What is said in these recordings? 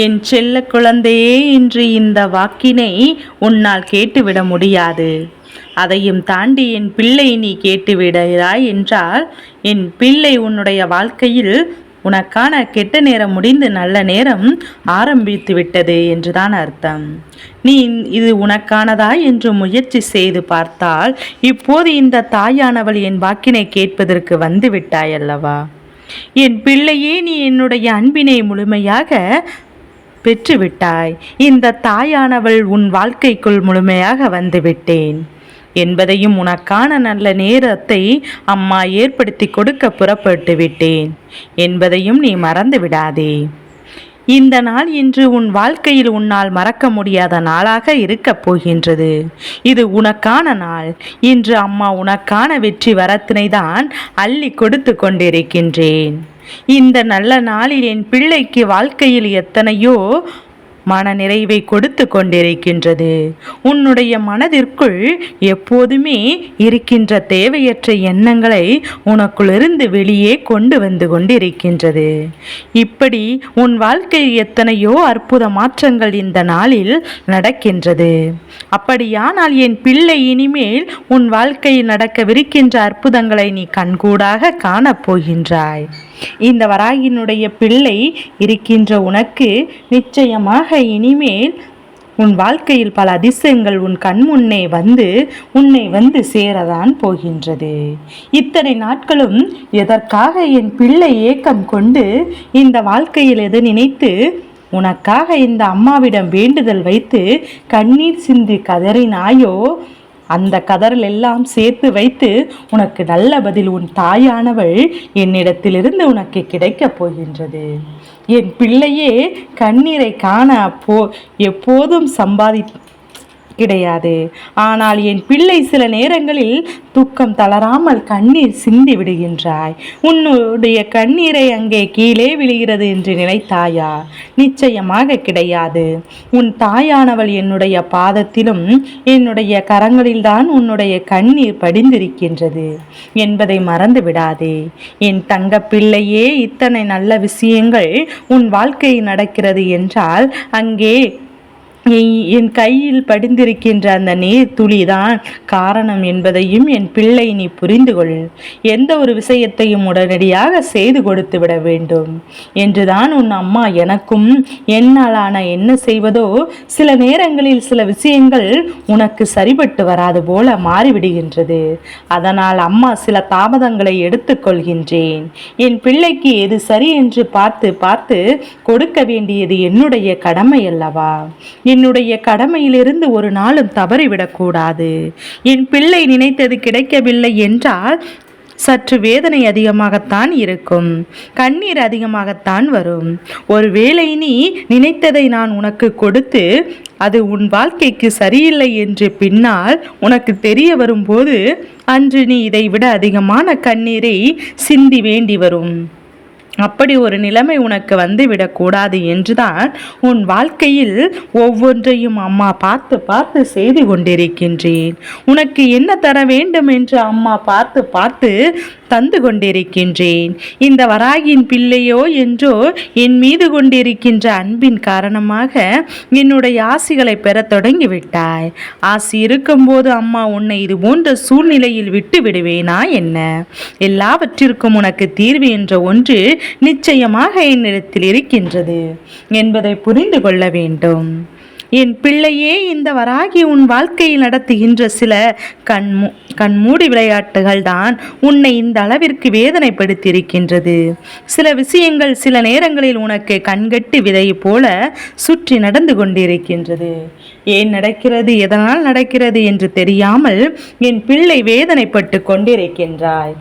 என் செல்ல குழந்தையே இன்று இந்த வாக்கினை உன்னால் கேட்டுவிட முடியாது. அதையும் தாண்டி என் பிள்ளை நீ கேட்டுவிடுகிறாய் என்றால் என் பிள்ளை உன்னுடைய வாழ்க்கையில் உனக்கான கெட்ட நேரம் முடிந்து நல்ல நேரம் ஆரம்பித்து விட்டது என்றுதான் அர்த்தம். நீ இது உனக்கானதா என்று முயற்சி செய்து பார்த்தால் இப்போது இந்த தாயானவள் என் வாக்கினை கேட்பதற்கு வந்து விட்டாய் அல்லவா என் பிள்ளையே நீ என்னுடைய அன்பினை முழுமையாக பெற்றுவிட்டாய். இந்த தாயானவள் உன் வாழ்க்கைக்குள் முழுமையாக வந்துவிட்டேன். என்பதையும் உனக்கான நல்ல நேரத்தை அம்மா ஏற்படுத்தி கொடுக்க புறப்பட்டு விட்டேன். என்பதையும் நீ மறந்து விடாதே. இந்த நாள் இன்று உன் வாழ்க்கையில் உன்னால் மறக்க முடியாத நாளாக இருக்கப் போகின்றது. இது உனக்கான நாள். இன்று அம்மா உனக்கான வெற்றி வரத்தினை தான் அள்ளி கொடுத்து கொண்டிருக்கின்றேன். இந்த நல்ல நாளில் என் பிள்ளைக்கு வாழ்க்கையில் எத்தனையோ மன நிறைவை கொடுத்து கொண்டிருக்கின்றது. உன்னுடைய மனதிற்குள் எப்போதுமே இருக்கின்ற தேவையற்ற எண்ணங்களை உனக்குள்ளிருந்து வெளியே கொண்டு வந்து கொண்டிருக்கின்றது. இப்படி உன் வாழ்க்கையில் எத்தனையோ அற்புத மாற்றங்கள் இந்த நாளில் நடக்கின்றது. அப்படியானால் என் பிள்ளை இனிமேல் உன் வாழ்க்கையில் நடக்கவிருக்கின்ற அற்புதங்களை நீ கண்கூடாக காணப்போகின்றாய். இந்த வராகினுடைய பிள்ளை இருக்கின்ற உனக்கு நிச்சயமாக இனிமேல் உன் வாழ்க்கையில் பல அதிசயங்கள் உன் கண் முன்னே வந்து உன்னை வந்து சேரதான் போகின்றது. இத்தனை நாட்களும் எதற்காக என் பிள்ளை ஏக்கம் கொண்டு இந்த வாழ்க்கையில் எது நினைத்து உனக்காக இந்த அம்மாவிடம் வேண்டுதல் வைத்து கண்ணீர் சிந்தி கதறினாயோ அந்த கதறல் எல்லாம் சேர்த்து வைத்து உனக்கு நல்ல பதில் உன் தாயானவள் என்னிடத்திலிருந்து உனக்கு கிடைக்கப் போகின்றது. என் பிள்ளையே கண்ணீரை காண அப்போ எப்போதும் சம்பாதி கிடையாது. ஆனால் என் பிள்ளை சில நேரங்களில் தூக்கம் தளராமல் கண்ணீர் சிந்தி விடுகின்றாய். உன்னுடைய கண்ணீரை அங்கே கீழே விழுகிறது என்று நினைத்தாயா? நிச்சயமாக கிடையாது. உன் தாயானவள் என்னுடைய பாதத்திலும் என்னுடைய கரங்களில்தான் உன்னுடைய கண்ணீர் படிந்திருக்கின்றது. என்பதை மறந்து விடாதே. என் தங்க பிள்ளையே இத்தனை நல்ல விஷயங்கள் உன் வாழ்க்கையில் நடக்கிறது என்றால் அங்கே என் கையில் படிந்திருக்கின்ற அந்த நீர் துளிதான் காரணம் என்பதையும் என் பிள்ளை நீ புரிந்து கொள். எந்த ஒரு விஷயத்தையும் உடனடியாக செய்து கொடுத்து விட வேண்டும். என்றுதான் உன் அம்மா எனக்கும் என்னாலான என்ன செய்வதோ சில நேரங்களில் சில விஷயங்கள் உனக்கு சரிபட்டு வராது போல மாறிவிடுகின்றது. அதனால் அம்மா சில தாமதங்களை எடுத்துக்கொள்கின்றேன் என் பிள்ளைக்கு எது சரி என்று பார்த்து பார்த்து கொடுக்க வேண்டியது என்னுடைய கடமை அல்லவா? என்னுடைய கடமையிலிருந்து ஒரு நாளும் தவறிவிடக்கூடாது. என் பிள்ளை நினைத்தது கிடைக்கவில்லை என்றால் சற்று வேதனை அதிகமாகத்தான் இருக்கும். கண்ணீர் அதிகமாகத்தான் வரும். ஒருவேளை நீ நினைத்ததை நான் உனக்கு கொடுத்து அது உன் வாழ்க்கைக்கு சரியில்லை என்று பின்னால் உனக்கு தெரிய வரும்போது அன்று நீ இதை விட அதிகமான கண்ணீரை சிந்தி வேண்டி வரும். அப்படி ஒரு நிலைமை உனக்கு வந்து விடக்கூடாது என்றுதான் உன் வாழ்க்கையில் ஒவ்வொன்றையும் அம்மா பார்த்து பார்த்து செய்து கொண்டிருக்கின்றேன். உனக்கு என்ன தர வேண்டும் என்று அம்மா பார்த்து பார்த்து தந்து கொண்டிருக்கின்றேன். இந்த வராகின் பிள்ளையோ என்றோ என் மீது கொண்டிருக்கின்ற அன்பின் காரணமாக என்னுடைய ஆசிகளை பெற தொடங்கிவிட்டாய். ஆசி இருக்கும்போது அம்மா உன்னை இது போன்ற சூழ்நிலையில் விட்டு விடுவேனா என்ன? எல்லாவற்றிற்கும் உனக்கு தீர்வு என்ற ஒன்று நிச்சயமாக என்னிடத்தில் இருக்கின்றது என்பதை புரிந்து கொள்ள வேண்டும். என் பிள்ளையே இந்த வராகி உன் வாழ்க்கையில் நடத்துகின்ற சில கண்மூ கண்மூடி விளையாட்டுகள் தான் உன்னை இந்த அளவிற்கு வேதனைப்படுத்தியிருக்கின்றது. சில விஷயங்கள் சில நேரங்களில் உனக்கு கண்கட்டு விதை போல சுற்றி நடந்து கொண்டிருக்கின்றது. ஏன் நடக்கிறது எதனால் நடக்கிறது என்று தெரியாமல் என் பிள்ளை வேதனைப்பட்டு கொண்டிருக்கின்றாய்.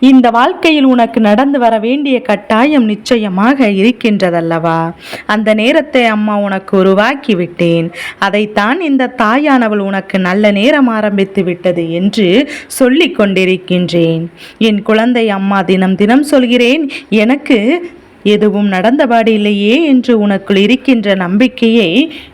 இந்த வாழ்க்கையில் உனக்கு நடந்து வர வேண்டிய கட்டாயம் நிச்சயமாக இருக்கின்றதல்லவா? அந்த நேரத்தை அம்மா உனக்கு உருவாக்கி விட்டேன். அதைத்தான் இந்த தாயானவள் உனக்கு நல்ல நேரம் ஆரம்பித்து விட்டது என்று சொல்லி கொண்டிருக்கின்றேன் என் குழந்தை அம்மா தினம் தினம் சொல்கிறேன் எனக்கு எதுவும் நடந்தபாடு இல்லையே என்று உனக்குள் இருக்கின்ற நம்பிக்கையை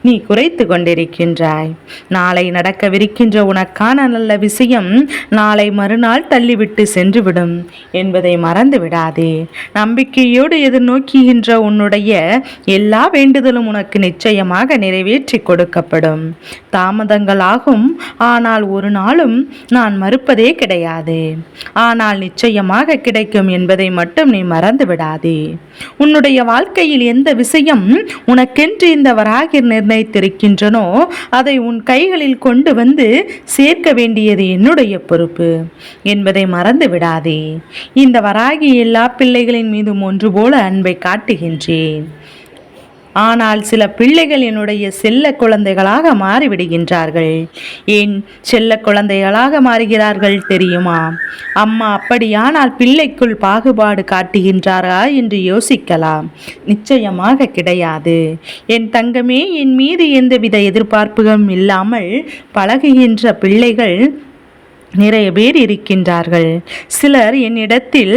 நீ குறைத்து கொண்டிருக்கின்றாய். நாளை நடக்கவிருக்கின்ற உனக்கான நல்ல விஷயம் நாளை மறுநாள் தள்ளிவிட்டு சென்றுவிடும் என்பதை மறந்து விடாதே நம்பிக்கையோடு எதிர்நோக்குகின்ற உன்னுடைய எல்லா வேண்டுதலும் உனக்கு நிச்சயமாக நிறைவேற்றி கொடுக்கப்படும். தாமதங்களாகும் ஆனால் ஒரு நாளும் நான் மறுப்பதே கிடையாது. ஆனால் நிச்சயமாக கிடைக்கும் என்பதை மட்டும் நீ மறந்து விடாதே உன்னுடைய வாழ்க்கையில் எந்த விஷயம் உனக்கென்று இந்த வராகி நிர்ணயித்திருக்கின்றனோ அதை உன் கைகளில் கொண்டு வந்து சேர்க்க வேண்டியது என்னுடைய பொறுப்பு என்பதை மறந்து விடாதே. இந்த வராகி எல்லா பிள்ளைகளின் மீதும் ஒன்று போல அன்பை காட்டுகின்றேன். ஆனால் சில பிள்ளைகள் என்னுடைய செல்ல குழந்தைகளாக மாறிவிடுகின்றார்கள். ஏன் செல்ல குழந்தைகளாக மாறுகிறார்கள் தெரியுமா? அம்மா அப்படியானால் பிள்ளைக்குள் பாகுபாடு காட்டுகின்றாரா என்று யோசிக்கலாம். நிச்சயமாக கிடையாது. என் தங்கமே என் மீது எந்தவித எதிர்பார்ப்புகளும் இல்லாமல் பழகுகின்ற பிள்ளைகள் நிறைய பேர் இருக்கின்றார்கள். சிலர் என்னிடத்தில்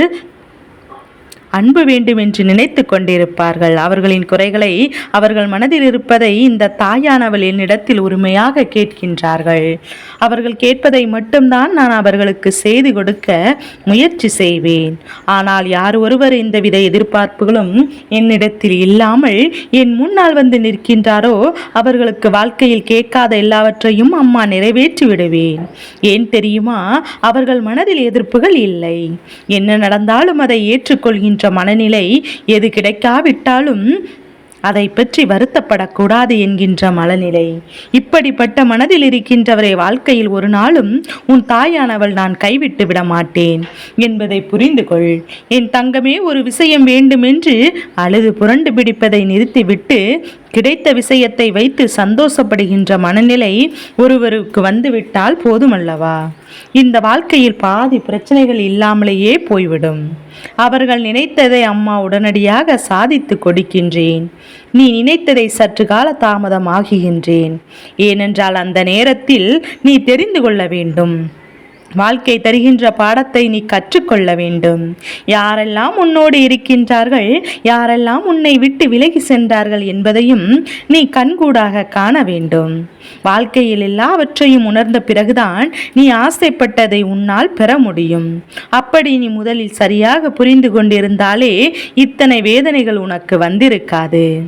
அன்பு வேண்டும் என்று நினைத்து கொண்டிருப்பார்கள். அவர்களின் குறைகளை அவர்கள் மனதில் இருப்பதை இந்த தாயானவள் என்னிடத்தில் உரிமையாக கேட்கின்றார்கள். அவர்கள் கேட்பதை மட்டும்தான் நான் அவர்களுக்கு செய்து கொடுக்க முயற்சி செய்வேன். ஆனால் யார் ஒருவர் இந்தவித எதிர்பார்ப்புகளும் என்னிடத்தில் இல்லாமல் என் முன்னால் வந்து நிற்கின்றாரோ அவர்களுக்கு வாழ்க்கையில் கேட்காத எல்லாவற்றையும் அம்மா நிறைவேற்றி விடுவேன். ஏன் தெரியுமா? அவர்கள் மனதில் எதிர்ப்புகள் இல்லை. என்ன நடந்தாலும் அதை ஏற்றுக்கொள்கின்ற மனநிலை எது கிடைக்காவிட்டாலும் அதை பற்றி வருத்தப்படக்கூடாது என்கின்ற மனநிலை. இப்படிப்பட்ட மனதில் இருக்கின்றவரை வாழ்க்கையில் ஒரு நாளும் உன் தாயானவள் நான் கைவிட்டு விட மாட்டேன் என்பதை புரிந்து கொள். என் தங்கமே ஒரு விஷயம் வேண்டுமென்று அழுது புரண்டு பிடிப்பதை நிறுத்திவிட்டு கிடைத்த விஷயத்தை வைத்து சந்தோஷப்படுகின்ற மனநிலை ஒருவருக்கு வந்துவிட்டால் போதுமல்லவா? இந்த வாழ்க்கையில் பாதி பிரச்சனைகள் இல்லாமலேயே போய்விடும். அவர்கள் நினைத்ததை அம்மா உடனடியாக சாதித்து கொடுக்கின்றேன். நீ நினைத்ததை சற்று கால தாமதமாகுகின்றேன் ஏனென்றால் அந்த நேரத்தில் நீ தெரிந்து கொள்ள வேண்டும். வாழ்க்கை தருகின்ற பாடத்தை நீ கற்றுக்கொள்ள வேண்டும். யாரெல்லாம் உன்னோடு இருக்கின்றார்கள் யாரெல்லாம் உன்னை விட்டு விலகி சென்றார்கள் என்பதையும் நீ கண்கூடாக காண வேண்டும். வாழ்க்கையில் எல்லாவற்றையும் உணர்ந்த பிறகுதான் நீ ஆசைப்பட்டதை உன்னால் பெற முடியும். அப்படி நீ முதலில் சரியாக புரிந்து கொண்டிருந்தாலே இத்தனை வேதனைகள் உனக்கு வந்திருக்காது.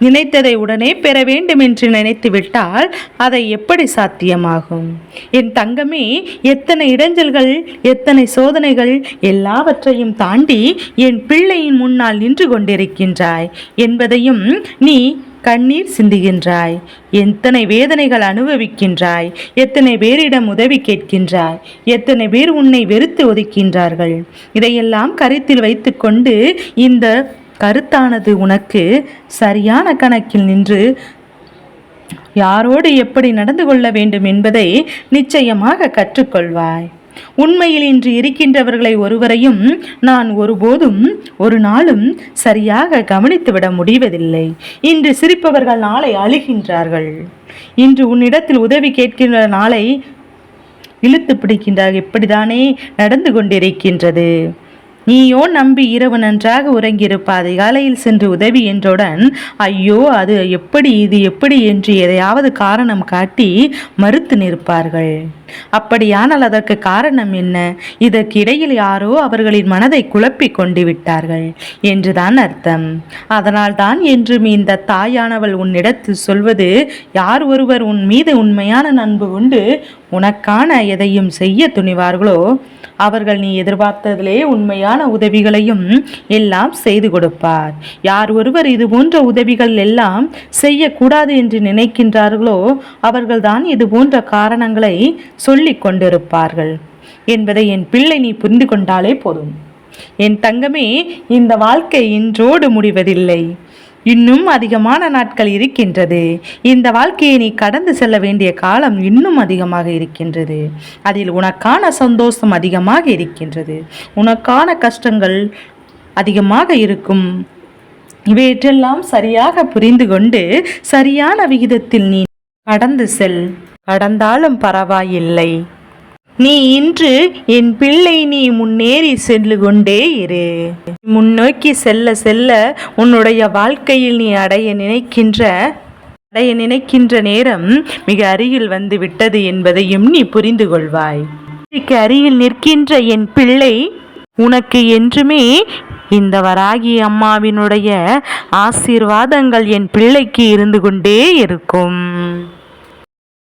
நினைத்ததை உடனே பெற வேண்டும் என்று நினைத்துவிட்டால் அதை எப்படி சாத்தியமாகும்? என் தங்கமே எத்தனை இடைஞ்சல்கள் எத்தனை சோதனைகள் எல்லாவற்றையும் தாண்டி என் பிள்ளையின் முன்னால் நின்று கொண்டிருக்கின்றாய் என்பதையும் நீ கண்ணீர் சிந்துகின்றாய். எத்தனை வேதனைகள் அனுபவிக்கின்றாய் எத்தனை பேரிடம் உதவி கேட்கின்றாய் எத்தனை பேர் உன்னை வெறுத்து ஒதுக்கின்றார்கள்? இதையெல்லாம் கருத்தில் வைத்துக்கொண்டு இந்த கருத்தானது உனக்கு சரியான கணக்கில் நின்று யாரோடு எப்படி நடந்து கொள்ள வேண்டும் என்பதை நிச்சயமாக கற்றுக்கொள்வாய். உண்மையில் இன்று இருக்கின்றவர்களை ஒருவரையும் நான் ஒருபோதும் ஒரு நாளும் சரியாக கவனித்துவிட முடிவதில்லை. இன்று சிரிப்பவர்கள் நாளை அழுகின்றார்கள். இன்று உன்னிடத்தில் உதவி கேட்கின்ற நாளை இழுத்து பிடிக்கின்றார் இப்படிதானே நடந்து கொண்டிருக்கின்றது. நீயோ நம்பி இரவு நன்றாக உறங்கியிருப்ப அதிகாலையில் சென்று உதவி என்றவுடன் ஐயோ அது எப்படி இது எப்படி? என்று எதையாவது காரணம் காட்டி மறுத்து நிற்பார்கள். அப்படியானால் அதற்கு காரணம் என்ன? இதற்கிடையில் யாரோ அவர்களின் மனதை குழப்பிக் கொண்டு விட்டார்கள் என்றுதான் அர்த்தம். அதனால்தான் என்றும் இந்த தாயானவள் உன்னிடத்தில் சொல்வது யார் ஒருவர் உன் மீது உண்மையான நண்பு உண்டு உனக்கான எதையும் செய்ய துணிவார்களோ அவர்கள் நீ எதிர்பார்த்ததிலே உண்மையான உதவிகளையும் எல்லாம் செய்து கொடுப்பார். யார் ஒருவர் இது போன்ற உதவிகள் எல்லாம் செய்யக்கூடாது என்று நினைக்கின்றார்களோ அவர்கள்தான் இது போன்ற காரணங்களை சொல்லிக் கொண்டிருப்பார்கள் என்பதை என் பிள்ளை நீ புரிந்து கொண்டாலே போதும். என் தங்கமே இந்த வாழ்க்கை இன்றோடு முடிவதில்லை. இன்னும் அதிகமான நாட்கள் இருக்கின்றது. இந்த வாழ்க்கையை நீ கடந்து செல்ல வேண்டிய காலம் இன்னும் அதிகமாக இருக்கின்றது. அதில் உனக்கான சந்தோஷம் அதிகமாக இருக்கின்றது. உனக்கான கஷ்டங்கள் அதிகமாக இருக்கும். இவற்றெல்லாம் சரியாக புரிந்து கொண்டு சரியான விகிதத்தில் நீ கடந்து செல். கடந்தாலும் பரவாயில்லை. நீ இன்று என் பிள்ளை நீ முன்னேறி சென்று கொண்டே இரு. முன்னோக்கி செல்ல செல்ல உன்னுடைய வாழ்க்கையில் நீ அடைய நினைக்கின்ற அடைய நினைக்கின்ற நேரம் மிக அருகில் வந்து விட்டது என்பதையும் நீ புரிந்து கொள்வாய். அருகில் நிற்கின்ற என் பிள்ளை உனக்கு என்றுமே இந்த வராகி அம்மாவினுடைய ஆசீர்வாதங்கள் என் பிள்ளைக்கு இருந்து கொண்டே இருக்கும்.